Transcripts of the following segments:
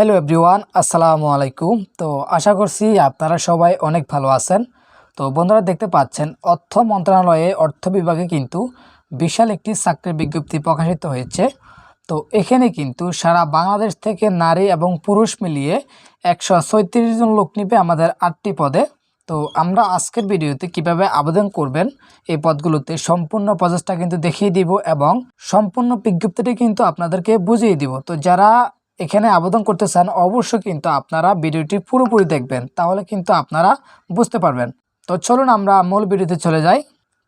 Hello everyone আসসালামু আলাইকুম। তো আশা করছি আপনারা সবাই অনেক ভালো আছেন। তো বন্ধুরা দেখতে পাচ্ছেন, অর্থ মন্ত্রণালয়ে অর্থ বিভাগে কিন্তু বিশাল একটি চাকরির বিজ্ঞপ্তি প্রকাশিত হয়েছে। তো এখানে কিন্তু সারা বাংলাদেশ থেকে নারী এবং পুরুষ মিলিয়ে একশো ছয়ত্রিশ জন লোক নিবে আমাদের আটটি পদে। তো আমরা আজকের ভিডিওতে কীভাবে আবেদন করবেন, এই পদগুলোতে সম্পূর্ণ প্রসেসটা কিন্তু দেখিয়ে দিব এবং সম্পূর্ণ বিজ্ঞপ্তিটি কিন্তু আপনাদেরকে বুঝিয়ে দিব। তো যারা এখানে আবেদন করতে চান, অবশ্যই কিন্তু আপনারা ভিডিওটি পুরোপুরি দেখবেন। তাহলে কিন্তু আপনারা বুঝতে পারবেন। তো চলুন আমরা মূল ভিডিওতে চলে যাই।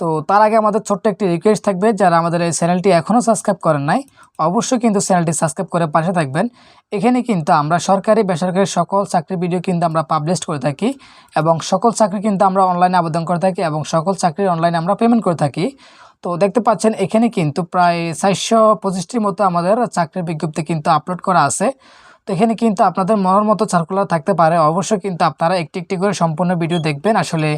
তো তার আগে আমাদের ছোট্ট একটি রিকোয়েস্ট থাকবে, যারা আমাদের এই চ্যানেলটি এখনও সাবস্ক্রাইব করেন নাই, অবশ্যই কিন্তু চ্যানেলটি সাবস্ক্রাইব করে পাশে থাকবেন। এখানে কিন্তু আমরা সরকারি, বেসরকারি সকল চাকরির ভিডিও কিন্তু আমরা পাবলিশ করে থাকি এবং সকল চাকরি কিন্তু আমরা অনলাইনে আবেদন করে থাকি এবং সকল চাকরির অনলাইনে আমরা পেমেন্ট করে থাকি। তো দেখতে পাচ্ছেন, এখানে কিন্তু প্রায় চারশো পঁচিশটির মতো আমাদের চাকরির বিজ্ঞপ্তি কিন্তু আপলোড করা আছে। তো এখানে কিন্তু আপনাদের মনের মতো সার্কুলার থাকতে পারে। অবশ্যই কিন্তু আপনারা একটি একটি করে সম্পূর্ণ ভিডিও দেখবেন আসলে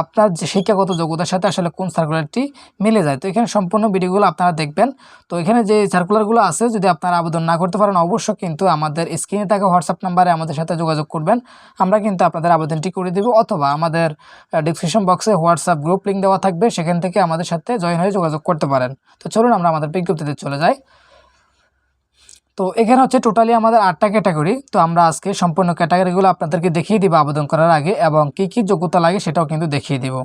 আপনার যে শিক্ষাগত যোগ্যতার সাথে আসলে কোন সার্কুলারটি মিলে যায়। তো এখানে সম্পূর্ণ ভিডিওগুলো আপনারা দেখবেন। তো এখানে যে সার্কুলারগুলো আছে, যদি আপনারা আবেদন না করতে পারেন, অবশ্যই কিন্তু আমাদের স্ক্রিনে থাকা হোয়াটসঅ্যাপ নাম্বারে আমাদের সাথে যোগাযোগ করবেন। আমরা কিন্তু আপনাদের আবেদনটি করে দেবো অথবা আমাদের ডিসক্রিপশন বক্সে হোয়াটসঅ্যাপ গ্রুপ লিঙ্ক দেওয়া থাকবে। সেখান থেকে আমাদের সাথে জয়েন হয়ে যোগাযোগ করতে পারেন। তো চলুন আমরা আমাদের বিজ্ঞপ্তিতে চলে যাই। তো এখানে হচ্ছে টোটালি আমাদের আটটা ক্যাটাগরি তো আমরা আজকে সম্পূর্ণ ক্যাটাগরিগুলো আপনাদেরকে দেখিয়ে দিব আবেদন করার আগে এবং কি কি যোগ্যতা লাগে সেটাও কিন্তু দেখিয়ে দিব।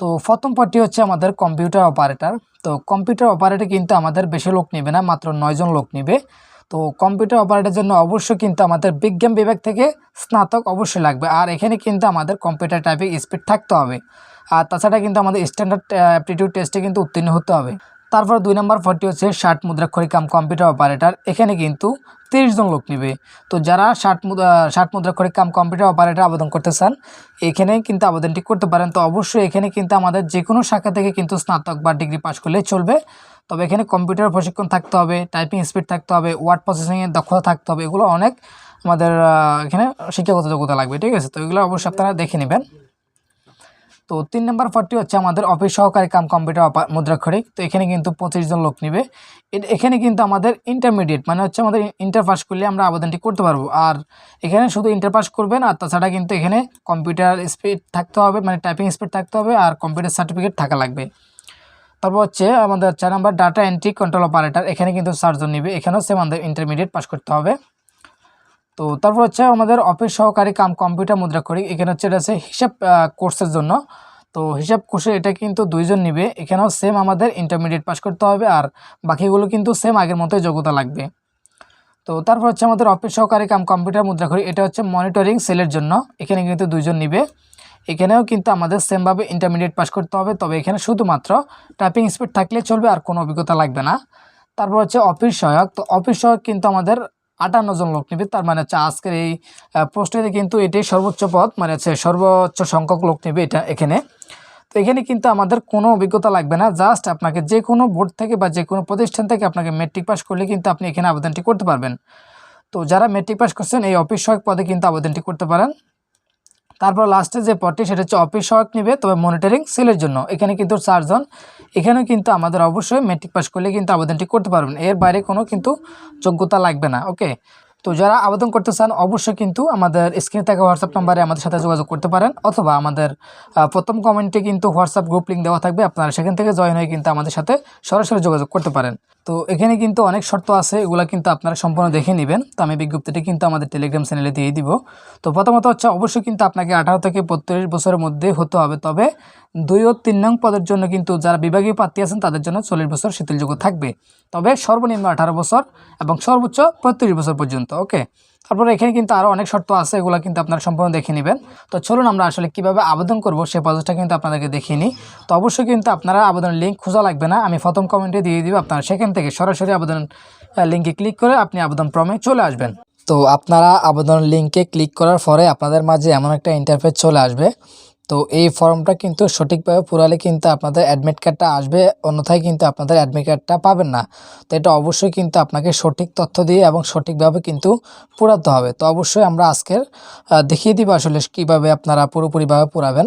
তো প্রথম পদটি হচ্ছে আমাদের কম্পিউটার অপারেটর তো কম্পিউটার অপারেটর কিন্তু আমাদের বেশি লোক নেবে না, মাত্র নয়জন লোক নেবে। তো কম্পিউটার অপারেটরের জন্য অবশ্যই কিন্তু আমাদের বিজ্ঞান বিভাগ থেকে স্নাতক অবশ্যই লাগবে। আর এখানে কিন্তু আমাদের কম্পিউটার টাইপিং স্পিড থাকতে হবে। আর তাছাড়া কিন্তু আমাদের স্ট্যান্ডার্ড অ্যাপটিটিউড টেস্টে কিন্তু উত্তীর্ণ হতে হবে। তারপর দুই নম্বর ফর্টি হচ্ছে ষাট মুদ্রাক্ষরিক কাম কম্পিউটার অপারেটর। এখানে কিন্তু তিরিশ জন লোক নেবে। তো যারা ষাট মুদ্রা ষাট মুদ্রাক্ষরিক কাম কম্পিউটার অপারেটর আবেদন করতে চান এখানে কিন্তু আবেদনটি করতে পারেন। তো অবশ্যই এখানে কিন্তু আমাদের যে কোনো শাখা থেকে কিন্তু স্নাতক বা ডিগ্রি পাশ করলেই চলবে। তবে এখানে কম্পিউটার প্রশিক্ষণ থাকতে হবে, টাইপিং স্পিড থাকতে হবে, ওয়ার্ড প্রসেসিংয়ের দক্ষতা থাকতে হবে, এগুলো অনেক আমাদের এখানে শিক্ষাগত যোগ্যতা লাগবে। ঠিক আছে? তো এগুলো অবশ্যই আপনারা দেখে নেবেন। তো তিন নম্বর পদটি হচ্ছে আমাদের অফিস সহকারী কাম কম্পিউটার মুদ্রাক্ষরিক। তো এখানে কিন্তু পঁচিশ জন লোক নেবে। এখানে কিন্তু আমাদের ইন্টারমিডিয়েট মানে হচ্ছে আমাদের ইন্টার পাস করলে আমরা আবেদনটি করতে পারব। আর এখানে শুধু ইন্টার পাস করবেন, আর তাছাড়া কিন্তু এখানে কম্পিউটার স্পিড থাকতে হবে মানে টাইপিং স্পিড থাকতে হবে, আর কম্পিউটার সার্টিফিকেট থাকা লাগবে। তারপর হচ্ছে আমাদের চার number data entry control operator এখানে কিন্তু চারজন নেবে। এখানেও সে আমাদের ইন্টারমিডিয়েট পাস করতে হবে। তো তারপর হচ্ছে আমাদের অফিস সহকারী কাম কম্পিউটার মুদ্রা করি এখানে হচ্ছে এটা হচ্ছে হিসাব কোর্সের জন্য। তো হিসাব কোর্সে এটা কিন্তু দুইজন নিবে, এখানেও সেম আমাদের ইন্টারমিডিয়েট পাস করতে হবে আর বাকিগুলো কিন্তু সেম আগের মতোই যোগ্যতা লাগবে। তো তারপর হচ্ছে আমাদের অফিস সহকারী কাম কম্পিউটার মুদ্রা করি এটা হচ্ছে মনিটরিং সেলের জন্য, এখানে কিন্তু দুইজন নিবে। এখানেও কিন্তু আমাদের সেমভাবে ইন্টারমিডিয়েট পাস করতে হবে, তবে এখানে শুধুমাত্র টাইপিং স্পিড থাকলে চলবে আর কোনো অভিজ্ঞতা লাগবে না। তারপর হচ্ছে অফিস সহায়ক, তো অফিস সহায়ক কিন্তু আমাদের আটান্ন জন লোক নেবে। তার মানে হচ্ছে আজকের এই পোস্টে কিন্তু এটাই সর্বোচ্চ পদ মানে হচ্ছে সর্বোচ্চ সংখ্যক লোক নেবে এটা এখানে। তো এখানে কিন্তু আমাদের কোনো অভিজ্ঞতা লাগবে না, জাস্ট আপনাকে যে কোনো বোর্ড থেকে বা যে কোনো প্রতিষ্ঠান থেকে আপনাকে মেট্রিক পাস করলে কিন্তু আপনি এখানে আবেদনটি করতে পারবেন। তো যারা মেট্রিক পাস করছেন, এই অফিস সহায়ক পদে কিন্তু আবেদনটি করতে পারেন। তারপর লাস্টে যে পদটি, সেটা হচ্ছে অফিস সহায়ক নেবে, তবে মনিটরিং সেলের জন্য। এখানে কিন্তু চারজন এখানেও কিন্তু আমাদের অবশ্যই মেট্রিক পাস করলে কিন্তু আবেদনটি করতে পারবেন। এর বাইরে কোনো কিন্তু যোগ্যতা লাগবে না ওকে তো যারা আবেদন করতে চান, অবশ্যই কিন্তু আমাদের স্ক্রিনে থাকা হোয়াটসঅ্যাপ নাম্বারে আমাদের সাথে যোগাযোগ করতে পারেন, অথবা আমাদের প্রথম কমেন্টে কিন্তু হোয়াটসঅ্যাপ গ্রুপ লিঙ্ক দেওয়া থাকবে, আপনারা সেখান থেকে জয়েন হয়ে কিন্তু আমাদের সাথে সরাসরি যোগাযোগ করতে পারেন। তো এখানে কিন্তু অনেক শর্ত আছে, এগুলো কিন্তু আপনারা সম্পূর্ণ দেখে নেবেন। তো আমি বিজ্ঞপ্তিটি কিন্তু আমাদের টেলিগ্রাম চ্যানেলে দিয়ে দিব। তো প্রথমত হচ্ছে, অবশ্যই কিন্তু আপনাকে আঠারো থেকে বত্রিশ বছরের মধ্যে হতে হবে। তবে দুই ও তিন নং পদের জন্য কিন্তু যারা বিভাগীয় প্রার্থী আছেন, তাদের জন্য চল্লিশ বছর শিথিলযোগ্য থাকবে। তবে সর্বনিম্ন আঠারো বছর এবং সর্বোচ্চ পঁয়ত্রিশ বছর পর্যন্ত, ওকে? তারপরে এখানে কিন্তু আরও অনেক শর্ত আছে, এগুলো কিন্তু আপনারা সম্পূর্ণ দেখে নেবেন। তো চলুন আমরা আসলে কীভাবে আবেদন করব সেই প্রসেসটা কিন্তু আপনাদেরকে দেখিয়ে নিই। তো অবশ্যই কিন্তু আপনারা আবেদনের লিঙ্ক খোঁজা লাগবে না, আমি প্রথম কমেন্টে দিয়ে দিব, আপনারা সেখান থেকে সরাসরি আবেদন লিঙ্কে ক্লিক করে আপনি আবেদন প্রমে চলে আসবেন। তো আপনারা আবেদন লিঙ্কে ক্লিক করার পরে আপনাদের মাঝে এমন একটা ইন্টারফেস চলে আসবে তো এই ফর্মটা কিন্তু সঠিকভাবে পুরালে কিন্তু আপনাদের অ্যাডমিট কার্ডটা আসবে, অন্যথায় কিন্তু আপনাদের অ্যাডমিট কার্ডটা পাবেন না। তো এটা অবশ্যই কিন্তু আপনাকে সঠিক তথ্য দিয়ে এবং সঠিকভাবে কিন্তু পুরাতে হবে। তো অবশ্যই আমরা আজকের দেখিয়ে দিব আসলে কীভাবে আপনারা পুরোপুরিভাবে পুরাবেন।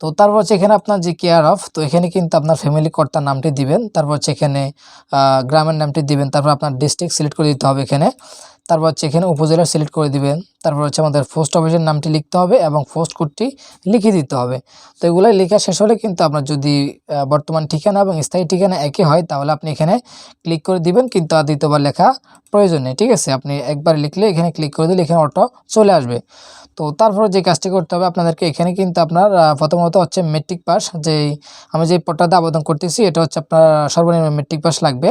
তো তারপর হচ্ছে এখানে আপনার যে কেয়ার অফ তো এখানে কিন্তু আপনার ফ্যামিলি কর্তার নামটি দিবেন। তারপর হচ্ছে এখানে গ্রামের নামটি দিবেন। তারপর আপনার ডিস্ট্রিক্ট সিলেক্ট করে দিতে হবে এখানে। তারপর হচ্ছে এখানে উপজেলা সিলেক্ট করে দিবেন। তারপর হচ্ছে আমাদের পোস্ট অফিসের নামটি লিখতে হবে এবং পোস্ট কোডটি লিখে দিতে হবে। তো এগুলো লেখা শেষ হলে কিন্তু আপনার যদি বর্তমান ঠিকানা এবং স্থায়ী ঠিকানা একই হয়, তাহলে আপনি এখানে ক্লিক করে দিবেন। কিন্তু আর দ্বিতীয়বার লেখা প্রয়োজন নেই, ঠিক আছে? আপনি একবার লিখলে এখানে ক্লিক করে দিলে এখানে অটো চলে আসবে। তো তারপরে যে কাজটি করতে হবে, আপনাদেরকে এখানে কিন্তু আপনার প্রথমত হচ্ছে মেট্রিক পাস যেই আমি যে পট্টাতে আবেদন করতেছি, এটা হচ্ছে আপনার সর্বনিম্ন মেট্রিক পাস লাগবে।